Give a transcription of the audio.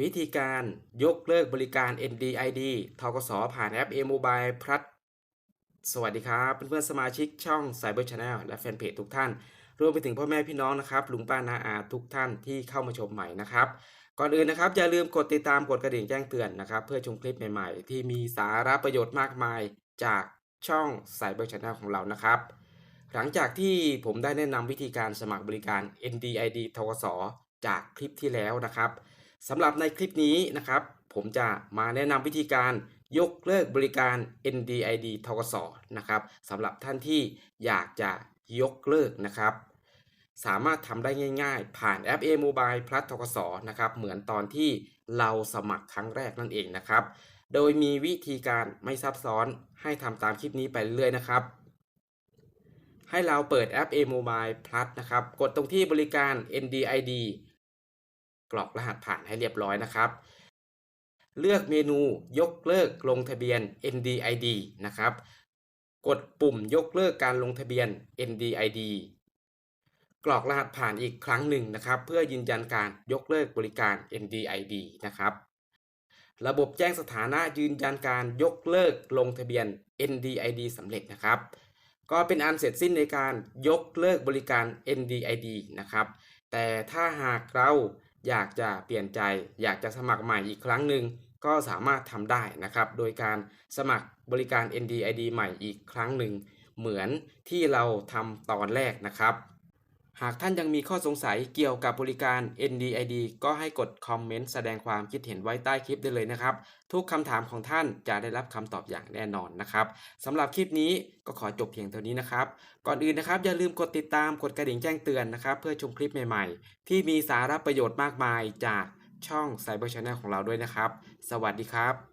วิธีการยกเลิกบริการ NDID ทกสผ่านแอป A Mobile Plus สวัสดีครับเพื่อนๆสมาชิกช่อง Cyber Channel และแฟนเพจทุกท่าน รวมไปถึงพ่อแม่พี่น้องนะครับลุงป้านาอาทุกท่านที่เข้ามาชมใหม่นะครับ ก่อนอื่นนะครับ อย่าลืมกดติดตามกดกระดิ่งแจ้งเตือนนะครับ เพื่อชมคลิปใหม่ๆ ที่มีสาระประโยชน์มากมายจากช่อง Cyber Channel ของเรานะครับ หลังจากที่ผมได้แนะนำวิธีการสมัครบริการ NDID ทกสจากคลิปที่แล้วนะครับ สำหรับในคลิปนี้นะครับ ผมจะมาแนะนำวิธีการยกเลิกบริการ NDID ทกสนะครับสำหรับท่านที่อยากจะยกเลิกนะครับ สามารถทำได้ง่าย ๆ ผ่านแอป A Mobile Plus ทกสนะครับเหมือนตอนที่เราสมัครครั้งแรกนั่นเองนะครับ โดยมีวิธีการไม่ซับซ้อนให้ทำตามคลิปนี้ไปเรื่อยๆนะครับ ให้เราเปิดแอป A Mobile Plus นะครับ กดตรงที่บริการ NDID กรอกรหัสผ่านให้เรียบร้อยนะครับ เลือกเมนูยกเลิกลงทะเบียน NDID นะครับ กดปุ่มยกเลิกการลงทะเบียน NDID กรอกรหัสผ่านอีกครั้งหนึ่งนะครับ เพื่อยืนยันการยกเลิกบริการ NDID นะครับระบบแจ้งสถานะยืนยันการยกเลิกลงทะเบียน NDID สำเร็จนะครับ ก็เป็นอันเสร็จสิ้นในการยกเลิกบริการ NDID นะครับ แต่ถ้าหากเรา อยากจะเปลี่ยนใจ อยากจะสมัครใหม่อีกครั้งหนึ่งก็สามารถทำได้นะครับ โดยการสมัครบริการ NDID ใหม่อีกครั้งหนึ่งเหมือนที่เราทำตอนแรกนะครับ หากท่านยังมีข้อสงสัยเกี่ยวกับบริการ NDID ก็ให้กดคอมเมนต์แสดงความคิดเห็นไว้ใต้คลิปได้เลยนะครับ ทุกคำถามของท่านจะได้รับคำตอบอย่างแน่นอนนะครับสำหรับคลิปนี้ก็ขอจบเพียงเท่านี้นะครับ ก่อนอื่นนะครับ อย่าลืมกดติดตามกดกระดิ่งแจ้งเตือนนะครับ เพื่อชมคลิปใหม่ๆ ที่มีสาระประโยชน์มากมายจากช่อง Cyber Channel ของเราด้วยนะครับ สวัสดีครับ